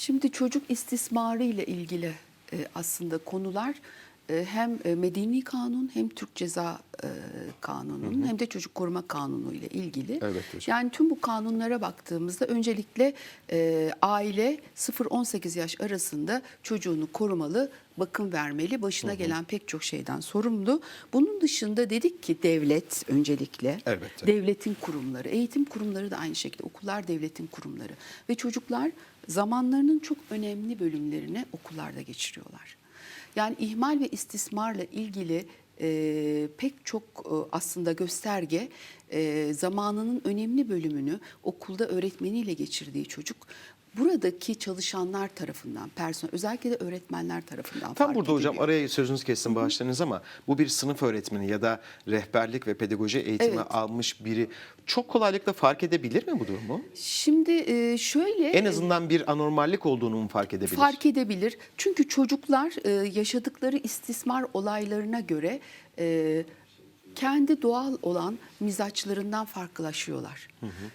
Şimdi çocuk istismarı ile ilgili e, aslında konular hem e, Medeni Kanun hem Türk Ceza e, Kanunu'nun hem de Çocuk Koruma Kanunu ile ilgili. Evet hocam. Yani tüm bu kanunlara baktığımızda öncelikle e, aile 0-18 yaş arasında çocuğunu korumalı, bakım vermeli, başına gelen pek çok şeyden sorumlu. Bunun dışında dedik ki devlet öncelikle, Elbette. devletin kurumları, eğitim kurumları da aynı şekilde okullar devletin kurumları ve çocuklar zamanlarının çok önemli bölümlerini okullarda geçiriyorlar. Yani ihmal ve istismarla ilgili e, pek çok e, aslında gösterge e, zamanının önemli bölümünü okulda öğretmeniyle geçirdiği çocuk buradaki çalışanlar tarafından, personel özellikle de öğretmenler tarafından Tam fark burada hocam ediliyor. araya sözünüzü kestim bağışlarınız ama bu bir sınıf öğretmeni ya da rehberlik ve pedagoji eğitimi Evet. almış biri çok kolaylıkla fark edebilir mi bu durumu? Şimdi e, şöyle En azından bir anormallik olduğunu mu fark edebilir? Fark edebilir. Çünkü çocuklar e, yaşadıkları istismar olaylarına göre e, kendi doğal olan mizaçlarından farklılaşıyorlar.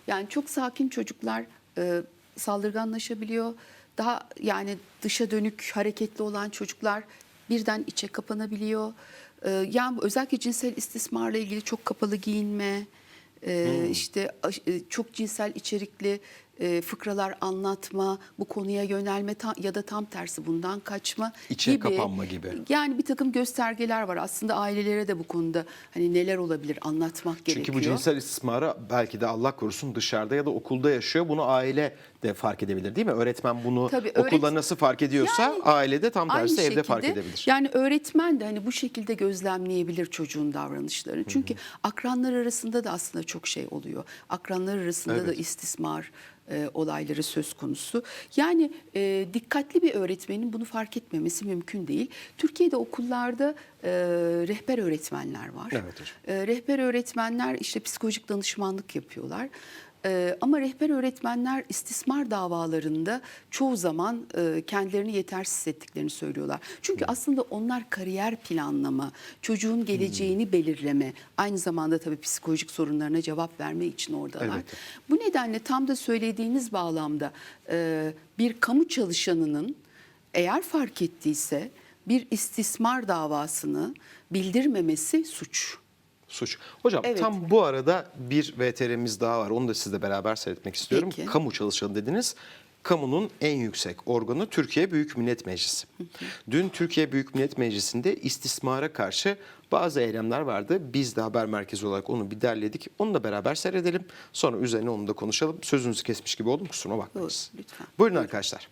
Yani çok sakin çocuklar e, saldırganlaşabiliyor. Daha yani dışa dönük hareketli olan çocuklar birden içe kapanabiliyor. E, yani özellikle cinsel istismarla ilgili çok kapalı giyinme, ee, işte aş- e, çok cinsel içerikli e, fıkralar anlatma, bu konuya yönelme ta- ya da tam tersi bundan kaçma İçe gibi. kapanma gibi. Yani bir takım göstergeler var. Aslında ailelere de bu konuda hani neler olabilir anlatmak Çünkü gerekiyor. bu cinsel istismarı belki de Allah korusun dışarıda ya da okulda yaşıyor. Bunu aile de fark edebilir değil mi? Öğretmen bunu Tabii, okulda öğret- nasıl fark ediyorsa Yani ailede tam tersi evde şekilde, fark edebilir. Yani öğretmen de hani bu şekilde gözlemleyebilir çocuğun davranışlarını. Çünkü akranlar arasında da aslında çok şey oluyor. Akranlar arasında da Evet. istismar e, olayları söz konusu. Yani e, dikkatli bir öğretmenin bunu fark etmemesi mümkün değil. Türkiye'de okullarda e, rehber öğretmenler var. Evet. E, rehber öğretmenler işte psikolojik danışmanlık yapıyorlar. E, ama rehber öğretmenler istismar davalarında çoğu zaman e, kendilerini yetersiz hissettiklerini söylüyorlar. Çünkü aslında onlar kariyer planlama, çocuğun geleceğini belirleme, aynı zamanda tabii psikolojik sorunlarına cevap verme için oradalar. Elbette. Bu nedenle tam da söylediğiniz bağlamda e, bir kamu çalışanının eğer fark ettiyse bir istismar davasını bildirmemesi suç. Suç. Hocam Evet. tam bu arada bir VTR'miz daha var. Onu da sizle beraber seyretmek istiyorum. Peki. Kamu çalışanı dediniz. Kamunun en yüksek organı Türkiye Büyük Millet Meclisi. Dün Türkiye Büyük Millet Meclisi'nde istismara karşı bazı eylemler vardı. Biz de haber merkezi olarak onu bir derledik. Onu da beraber seyredelim. Sonra üzerine onu da konuşalım. Sözünüzü kesmiş gibi oldum. Kusuruma bakmayınız. Doğru, lütfen. Buyurun arkadaşlar.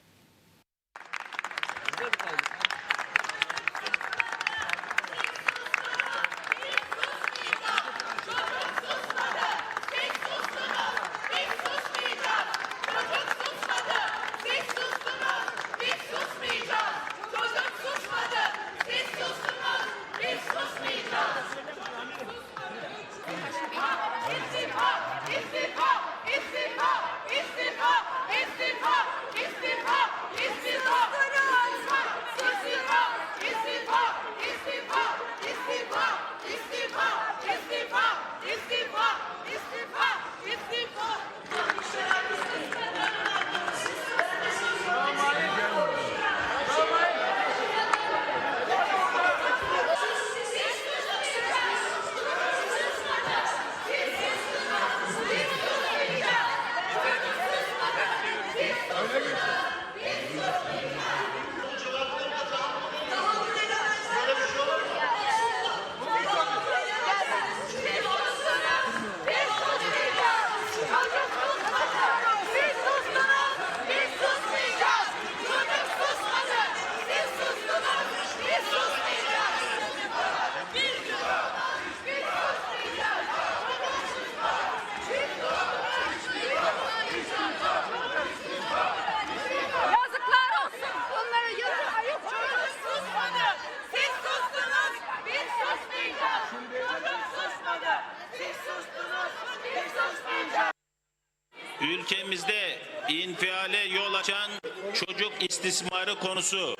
Ülkemizde infiale yol açan çocuk istismarı konusu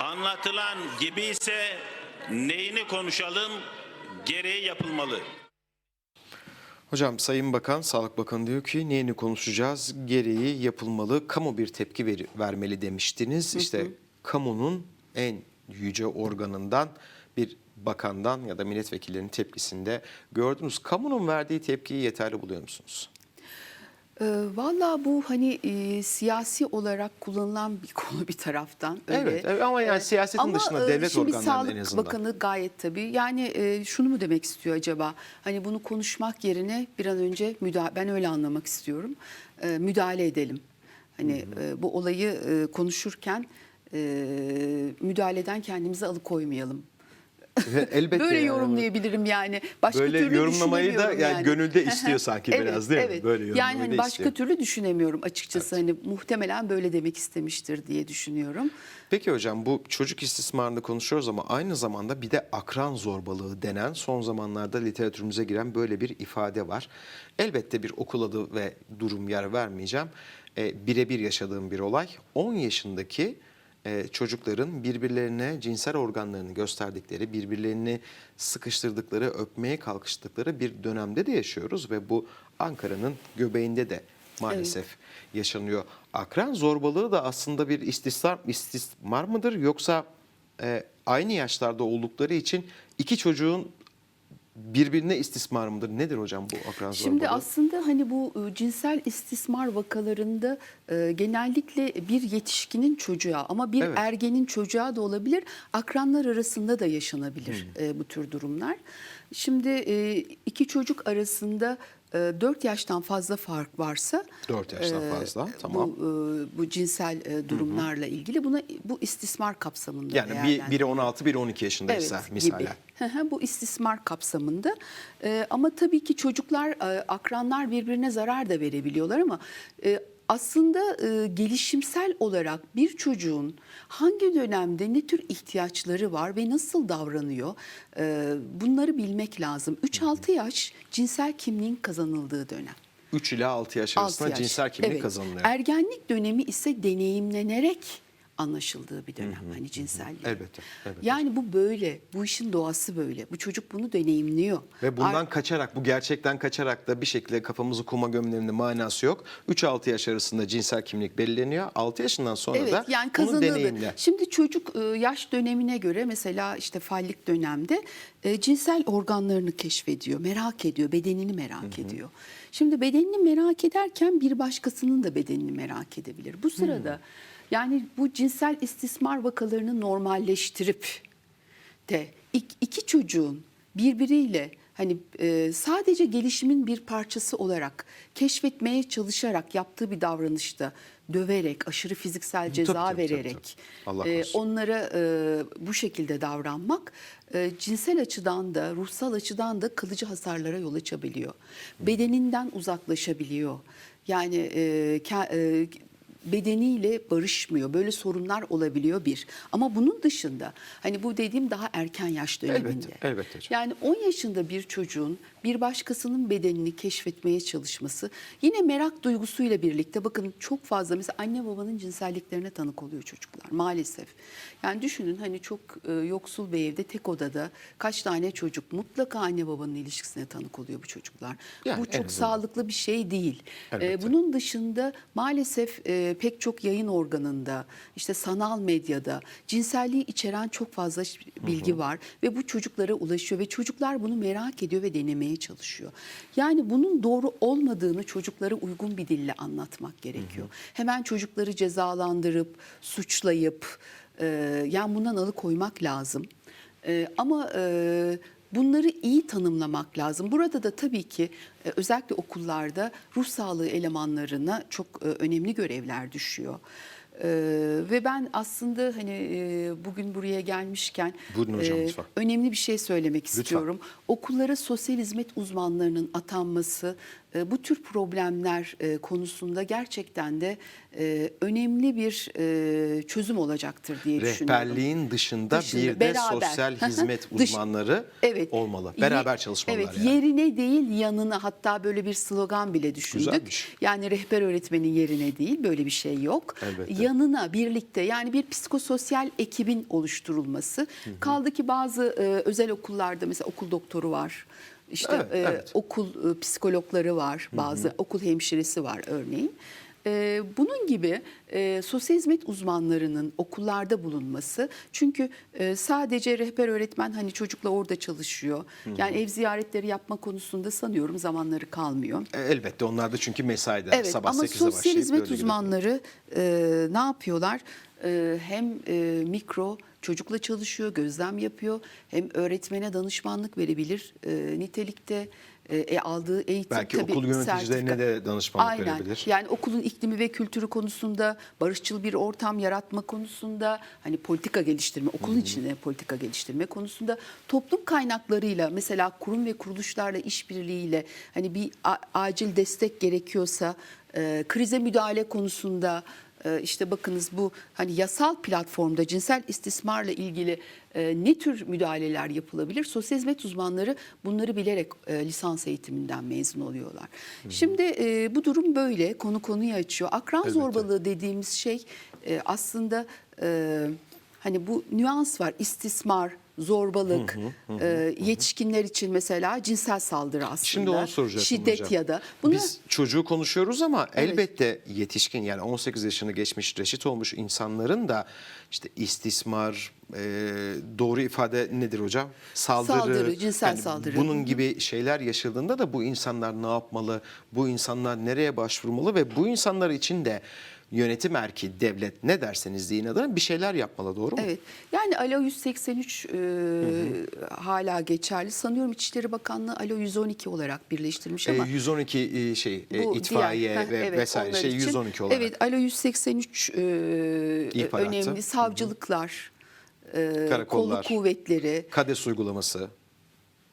anlatılan gibi ise neyini konuşalım gereği yapılmalı. Hocam Sayın Bakan, Sağlık Bakanı diyor ki neyini konuşacağız? Gereği yapılmalı, kamu bir tepki veri- vermeli demiştiniz. İşte kamunun en yüce organından bir bakandan ya da milletvekillerinin tepkisinde gördünüz. Kamunun verdiği tepkiyi yeterli buluyor musunuz? Ee, Valla bu hani e, siyasi olarak kullanılan bir konu bir taraftan. Öyle. Evet, evet ama yani siyasetin ama, dışında e, devlet şimdi organlarının Sağlık en azından. Bakanı gayet tabii. Yani e, şunu mu demek istiyor acaba? Hani bunu konuşmak yerine bir an önce müdahale, ben öyle anlamak istiyorum. E, müdahale edelim. Hani e, bu olayı e, konuşurken e, müdahaleden kendimizi alıkoymayalım. Elbette. Böyle yani. yorumlayabilirim yani. Başka Böyle türlü yorumlamayı da düşünemiyorum yani gönülde istiyor sanki Evet, biraz değil mi? evet. Böyle yani hani başka istiyor. türlü düşünemiyorum açıkçası. Hani muhtemelen böyle demek istemiştir diye düşünüyorum. Peki hocam bu çocuk istismarını konuşuyoruz ama aynı zamanda bir de akran zorbalığı denen son zamanlarda literatürümüze giren böyle bir ifade var. Elbette bir okul adı ve durum yer vermeyeceğim. E, birebir yaşadığım bir olay. 10 yaşındaki e, çocukların birbirlerine cinsel organlarını gösterdikleri, birbirlerini sıkıştırdıkları, öpmeye kalkıştıkları bir dönemde de yaşıyoruz ve bu Ankara'nın göbeğinde de maalesef yaşanıyor. Akran zorbalığı da aslında bir istismar, istismar mıdır yoksa e, aynı yaşlarda oldukları için iki çocuğun birbirine istismar mıdır? Nedir hocam bu akran Şimdi zorbalığı? aslında hani bu e, cinsel istismar vakalarında e, genellikle bir yetişkinin çocuğa ama bir Evet. ergenin çocuğa da olabilir. Akranlar arasında da yaşanabilir Hmm. e, bu tür durumlar. Şimdi e, iki çocuk arasında 4 yaştan fazla fark varsa Dört yaştan e, fazla, tamam. Bu, e, bu cinsel e, durumlarla ilgili buna bu istismar kapsamında yani bir, biri 16, biri 12 yaşındaysa misalen. Hı hı, Bu istismar kapsamında. Ama tabii ki çocuklar, e, akranlar birbirine zarar da verebiliyorlar ama e, aslında e, gelişimsel olarak bir çocuğun hangi dönemde ne tür ihtiyaçları var ve nasıl davranıyor e, bunları bilmek lazım. 3-6 yaş cinsel kimliğin kazanıldığı dönem. 3 ila 6 yaş arasında yaş. cinsel kimlik Evet. kazanılıyor. Ergenlik dönemi ise deneyimlenerek anlaşıldığı bir dönem hani cinselliğin. Elbette, elbette. Yani bu böyle. Bu işin doğası böyle. Bu çocuk bunu deneyimliyor. Ve bundan Ar- kaçarak, bu gerçekten kaçarak da bir şekilde kafamızı kuma gömmenin manası yok. 3-6 yaş arasında cinsel kimlik belirleniyor. 6 yaşından sonra Evet da yani bunu deneyimle. Şimdi çocuk e, yaş dönemine göre mesela işte fallik dönemde e, cinsel organlarını keşfediyor, merak ediyor, bedenini merak ediyor. Şimdi bedenini merak ederken bir başkasının da bedenini merak edebilir. Bu sırada yani bu cinsel istismar vakalarını normalleştirip de ik- iki çocuğun birbiriyle hani e, sadece gelişimin bir parçası olarak keşfetmeye çalışarak yaptığı bir davranışta döverek, aşırı fiziksel ceza tabii, tabii, vererek tabii. Allah e, onlara e, bu şekilde davranmak e, cinsel açıdan da ruhsal açıdan da kalıcı hasarlara yol açabiliyor. Bedeninden uzaklaşabiliyor. Yani e, ke- e, bedeniyle barışmıyor. Böyle sorunlar olabiliyor bir. Ama bunun dışında hani bu dediğim daha erken yaş döneminde. Elbette, elbette hocam. Yani 10 yaşında bir çocuğun bir başkasının bedenini keşfetmeye çalışması yine merak duygusuyla birlikte bakın çok fazla mesela anne babanın cinselliklerine tanık oluyor çocuklar maalesef. Yani düşünün hani çok e, yoksul bir evde tek odada kaç tane çocuk mutlaka anne babanın ilişkisine tanık oluyor bu çocuklar. Yani bu çok azından. sağlıklı bir şey değil. Elbette. E, bunun dışında maalesef e, pek çok yayın organında, işte sanal medyada cinselliği içeren çok fazla bilgi var ve bu çocuklara ulaşıyor ve çocuklar bunu merak ediyor ve denemeye çalışıyor. Yani bunun doğru olmadığını çocuklara uygun bir dille anlatmak gerekiyor. Hemen çocukları cezalandırıp, suçlayıp, e, yani bundan alıkoymak lazım. E, ama e, bunları iyi tanımlamak lazım. Burada da tabii ki e, özellikle okullarda ruh sağlığı elemanlarına çok e, önemli görevler düşüyor. E, ve ben aslında hani e, bugün buraya gelmişken Buyurun hocam, e, lütfen. önemli bir şey söylemek Lütfen. istiyorum. Okullara sosyal hizmet uzmanlarının atanması e, bu tür problemler e, konusunda gerçekten de e, önemli bir e, çözüm olacaktır diye düşünüyorum. Rehberliğin dışında, Dışında, bir de beraber. sosyal hizmet Dış- uzmanları Evet. olmalı. Ye- Beraber çalışmalılar Evet, yani. yerine değil yanına hatta böyle bir slogan bile düşündük. Güzelmiş. Yani rehber öğretmenin yerine değil böyle bir şey yok. Elbette. Yanına birlikte yani bir psikososyal ekibin oluşturulması. Kaldı ki bazı e, özel okullarda mesela okul doktoru var. İşte Evet, e, evet. okul e, psikologları var, bazı okul hemşiresi var örneğin. E, bunun gibi e, sosyal hizmet uzmanlarının okullarda bulunması çünkü e, sadece rehber öğretmen hani çocukla orada çalışıyor. Yani ev ziyaretleri yapma konusunda sanıyorum zamanları kalmıyor. E, Elbette onlar da çünkü mesaide Evet sabah ama 8'de sosyal başlayıp hizmet öyle gidiyor. uzmanları e, ne yapıyorlar? E, hem e, mikro çocukla çalışıyor, gözlem yapıyor, hem öğretmene danışmanlık verebilir e, nitelikte. E, e, aldığı eğitim Belki tabii okul yöneticilerine sertifika- de danışmanlık Aynen. verebilir. Yani okulun iklimi ve kültürü konusunda barışçıl bir ortam yaratma konusunda hani politika geliştirme, okulun içinde politika geliştirme konusunda toplum kaynaklarıyla mesela kurum ve kuruluşlarla işbirliğiyle hani bir acil destek gerekiyorsa e, krize müdahale konusunda işte bakınız bu hani yasal platformda cinsel istismarla ilgili e, ne tür müdahaleler yapılabilir? Sosyal hizmet uzmanları bunları bilerek e, lisans eğitiminden mezun oluyorlar. Şimdi e, bu durum böyle konu konuyu açıyor. Akran Elbette. zorbalığı dediğimiz şey aslında hani bu nüans var. İstismar, zorbalık, e, yetişkinler için mesela cinsel saldırı aslında. Şimdi onu soracaktım Şiddet hocam. ya da. Bunlar, Biz çocuğu konuşuyoruz ama Evet. elbette yetişkin yani 18 yaşını geçmiş reşit olmuş insanların da işte istismar e, doğru ifade nedir hocam? Saldırı. Saldırı, cinsel saldırı. Bunun gibi şeyler yaşadığında da bu insanlar ne yapmalı? Bu insanlar nereye başvurmalı ve bu insanlar için de yönetim erki, devlet ne derseniz deyin adına bir şeyler yapmalı doğru mu? Evet. Yani Alo 183 e, hala geçerli. Sanıyorum İçişleri Bakanlığı Alo 112 olarak birleştirmiş E, ama 112 e, şey e, itfaiye diğer- ve evet, vesaire şey için. 112 olarak. Evet, Alo 183 e, önemli savcılıklar, e, Karakollar. kolluk kuvvetleri. KADES uygulaması.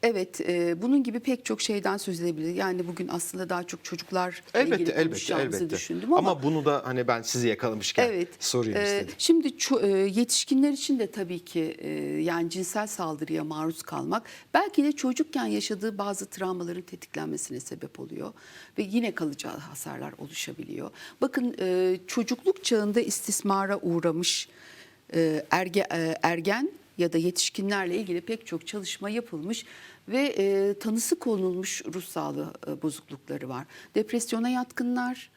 Evet, e, bunun gibi pek çok şeyden söz edebilir. Yani bugün aslında daha çok çocuklarla Elbette ilgili elbette konuşacağımızı elbette. düşündüm ama, bunu da hani ben sizi yakalamışken Evet. sorayım Ee, istedim. Şimdi e, yetişkinler için de tabii ki e, yani cinsel saldırıya maruz kalmak belki de çocukken yaşadığı bazı travmaların tetiklenmesine sebep oluyor ve yine kalıcı hasarlar oluşabiliyor. Bakın e, çocukluk çağında istismara uğramış e, erge, e, ergen ya da yetişkinlerle ilgili pek çok çalışma yapılmış ve e, tanısı konulmuş ruh sağlığı e, bozuklukları var. Depresyona yatkınlar,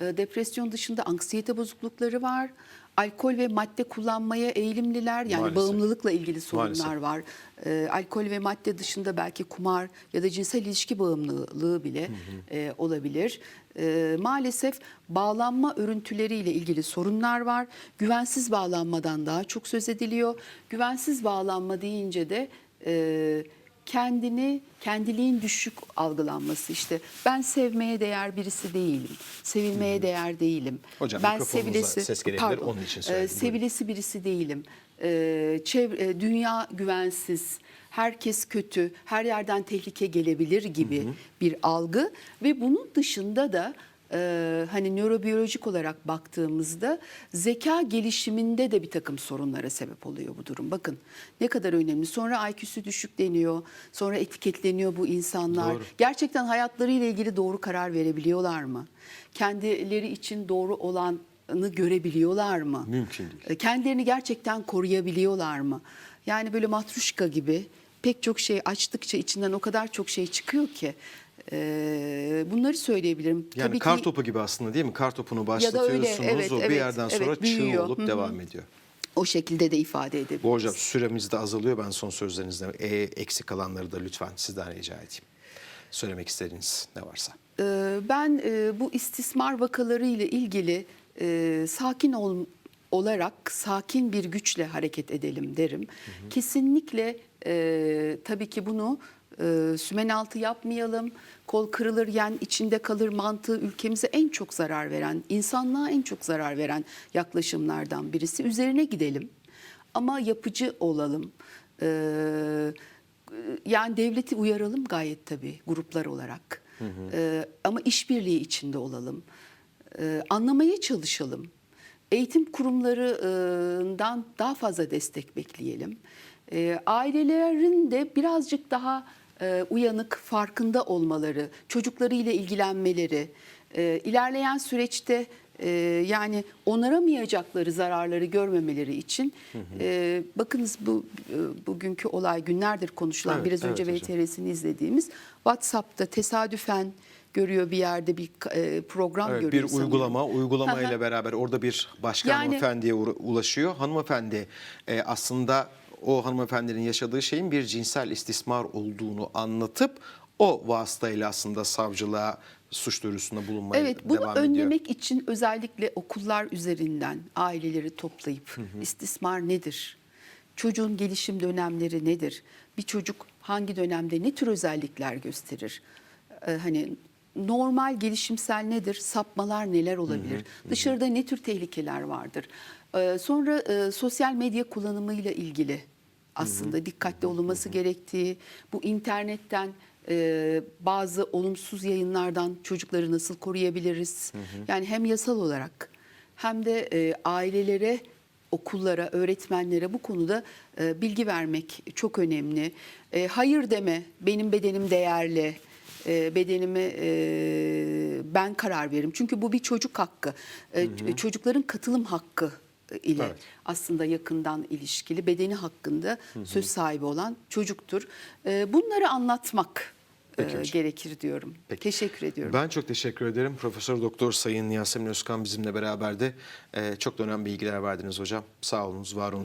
e, Depresyon dışında anksiyete bozuklukları var. Alkol ve madde kullanmaya eğilimliler. Yani Maalesef. bağımlılıkla ilgili sorunlar Maalesef. var. E, alkol ve madde dışında belki kumar ya da cinsel ilişki bağımlılığı bile e, olabilir. E, maalesef bağlanma örüntüleriyle ilgili sorunlar var. Güvensiz bağlanmadan daha çok söz ediliyor. Güvensiz bağlanma deyince de e, kendini kendiliğin düşük algılanması işte ben sevmeye değer birisi değilim. Sevilmeye değer değilim. Hocam, ben mikrofonunuza ses gelebilir, onun için söyledim. Ee, sevilesi birisi değilim. Ee, çevre, dünya güvensiz. Herkes kötü, her yerden tehlike gelebilir gibi bir algı ve bunun dışında da e, hani nörobiyolojik olarak baktığımızda zeka gelişiminde de bir takım sorunlara sebep oluyor bu durum. Bakın ne kadar önemli. Sonra IQ'su düşük deniyor, sonra etiketleniyor bu insanlar. Doğru. Gerçekten hayatlarıyla ilgili doğru karar verebiliyorlar mı? Kendileri için doğru olanı görebiliyorlar mı? Mümkün değil. E, Kendilerini gerçekten koruyabiliyorlar mı? Yani böyle matruşka gibi pek çok şey açtıkça içinden o kadar çok şey çıkıyor ki e, bunları söyleyebilirim. Yani Tabii kar ki topu gibi aslında değil mi? Kar topunu Ya başlatıyorsunuz öyle, evet, o bir evet, yerden sonra evet, çığ olup Hı hı. devam ediyor. o şekilde de ifade edebiliriz. Bu hocam süremiz de azalıyor. Ben son sözlerinizde e, eksik kalanları da lütfen sizden rica edeyim. Söylemek istediğiniz ne varsa. Ee, Ben e, bu istismar vakaları ile ilgili e, sakin ol, olarak sakin bir güçle hareket edelim derim. Kesinlikle e, tabii ki bunu e, sümen altı yapmayalım. Kol kırılır yen içinde kalır mantığı ülkemize en çok zarar veren, insanlığa en çok zarar veren yaklaşımlardan birisi. Üzerine gidelim ama yapıcı olalım. Ee, yani devleti uyaralım gayet tabii gruplar olarak. Ee, ama işbirliği içinde olalım. Ee, anlamaya çalışalım. Eğitim kurumlarından daha fazla destek bekleyelim. Ee, ailelerin de birazcık daha e, uyanık, farkında olmaları, çocuklarıyla ilgilenmeleri, e, ilerleyen süreçte e, yani onaramayacakları zararları görmemeleri için e, bakınız bu e, bugünkü olay günlerdir konuşulan Evet, biraz önce evet hocam. VTR'sini izlediğimiz WhatsApp'ta tesadüfen görüyor bir yerde bir e, program Evet, görüyor bir sanırım. uygulama, uygulama Hı hı. ile beraber orada bir başka Yani- hanımefendiye ulaşıyor. Hanımefendi e, aslında o hanımefendinin yaşadığı şeyin bir cinsel istismar olduğunu anlatıp o vasıtayla aslında savcılığa suç duyurusunda bulunmaya Evet, bunu devam ediyor. önlemek için özellikle okullar üzerinden aileleri toplayıp istismar nedir? Çocuğun gelişim dönemleri nedir? Bir çocuk hangi dönemde ne tür özellikler gösterir? Ee, hani normal gelişimsel nedir? Sapmalar neler olabilir? Dışarıda ne tür tehlikeler vardır? Ee, sonra e, sosyal medya kullanımıyla ilgili aslında dikkatli olunması gerektiği, bu internetten e, bazı olumsuz yayınlardan çocukları nasıl koruyabiliriz? Yani hem yasal olarak hem de e, ailelere, okullara, öğretmenlere bu konuda e, bilgi vermek çok önemli. E, hayır deme, benim bedenim değerli. e, bedenime e, ben karar veririm. Çünkü bu bir çocuk hakkı. E, Çocukların katılım hakkı ile Evet. aslında yakından ilişkili bedeni hakkında söz sahibi olan çocuktur. E, bunları anlatmak e, Peki hocam. gerekir diyorum. Peki. Teşekkür ediyorum. Ben çok teşekkür ederim. Profesör Doktor Sayın Yasemin Özkan bizimle beraberdi. E, çok da önemli bilgiler verdiniz hocam. Sağ olunuz, var olunuz.